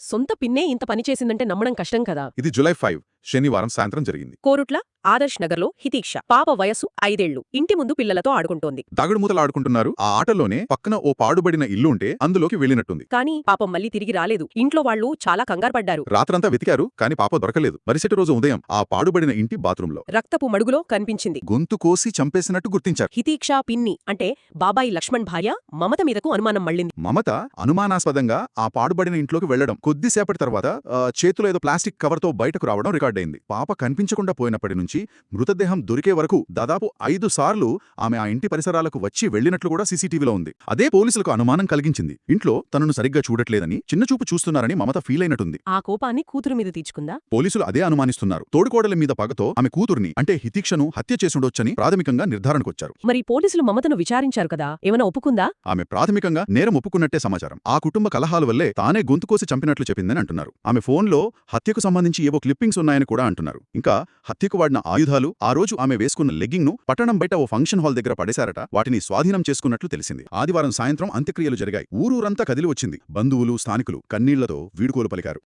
సొంత పిన్నే ఇంత పని చేసిందంటే నమ్మడం కష్టం కదా. ఇది జులై ఫైవ్. శనివారం సాయంత్రం జరిగింది. కోరుట్ల ఆదర్శ్ నగర్లో హితీక్ష పాప వయసు ఐదేళ్ళు ఇంటి ముందు పిల్లలతో ఆడుకుంటోంది. దాగుడు మూతలు ఆడుకుంటున్నారు. ఆ ఆటలోనే పక్కన ఓ పాడుబడిన ఇల్లు ఉంటే అందులోకి వెళ్ళినట్టుంది. కానీ పాపం మళ్ళీ తిరిగి రాలేదు. ఇంట్లో వాళ్ళు చాలా కంగారుపడ్డారు రాత్రంతా వెతికారు కాని పాప దొరకలేదు. మరుసటి రోజు ఉదయం ఆ పాడుబడిన ఇంటి బాత్రూంలో. రక్తపు మడుగులో కనిపించింది. గొంతు కోసి చంపేసినట్టు గుర్తించారు. హితీక్ష పిన్ని అంటే బాబాయి లక్ష్మణ్ భార్య మమత మీదకు అనుమానం మళ్ళింది. మమత అనుమానాస్పదంగా ఆ పాడుబడిన ఇంట్లోకి వెళ్ళడం కొద్దిసేపటి తర్వాత చేతిలో ఏదో ప్లాస్టిక్ కవర్తో బయటకు రావడం రికార్డైంది పాప కనిపించకుండా పోయినప్పటి నుంచి మృతదేహం దొరికే వరకు దాదాపు ఐదు సార్లు ఆమె ఆ ఇంటి పరిసరాలకు వచ్చి వెళ్ళినట్లు కూడా సీసీటీవీలో ఉంది. అదే పోలీసులకు అనుమానం కలిగించింది. ఇంట్లో తనను సరిగ్గా చూడట్లేదని చిన్నచూపు చూస్తున్నారని మమత ఫీల్ అయినట్టుంది. ఆ కోపాన్ని కూతురు మీద తీర్చుకుందా? పోలీసులు అదే అనుమానిస్తున్నారు. తోడుకోడల మీద పగతో ఆమె కూతుర్ని అంటే హితీక్షను హత్య చేసుండొచ్చని ప్రాథమికంగా నిర్ధారణకొచ్చారు. మరి పోలీసులు మమతను విచారించారు కదా? ఏమైనా ఒప్పుకుందా? ఆమె ప్రాథమికంగా నేరం ఒప్పుకున్నట్టే సమాచారం. ఆ కుటుంబ కలహాల వల్లే తానే గొంతుకోసి చంపినట్లు చెప్పిందని అంటున్నారు. ఆమె ఫోన్లో హత్యకు సంబంధించి ఏవో క్లిప్పింగ్స్ ఉన్నాయని కూడా అంటున్నారు. ఇంకా హత్యకు వాడిన ఆయుధాలు ఆ రోజు ఆమె వేసుకున్న లెగ్గింగ్ను పట్టణం బయట ఓ ఫంక్షన్ హాల్ దగ్గర పడేశారట. వాటిని స్వాధీనం చేసుకున్నట్లు తెలిసింది. ఆదివారం సాయంత్రం అంత్యక్రియలు జరిగాయి. ఊరూరంతా కదిలి వచ్చింది. బంధువులు స్థానికులు కన్నీళ్ళతో వీడుకోలు పలికారు.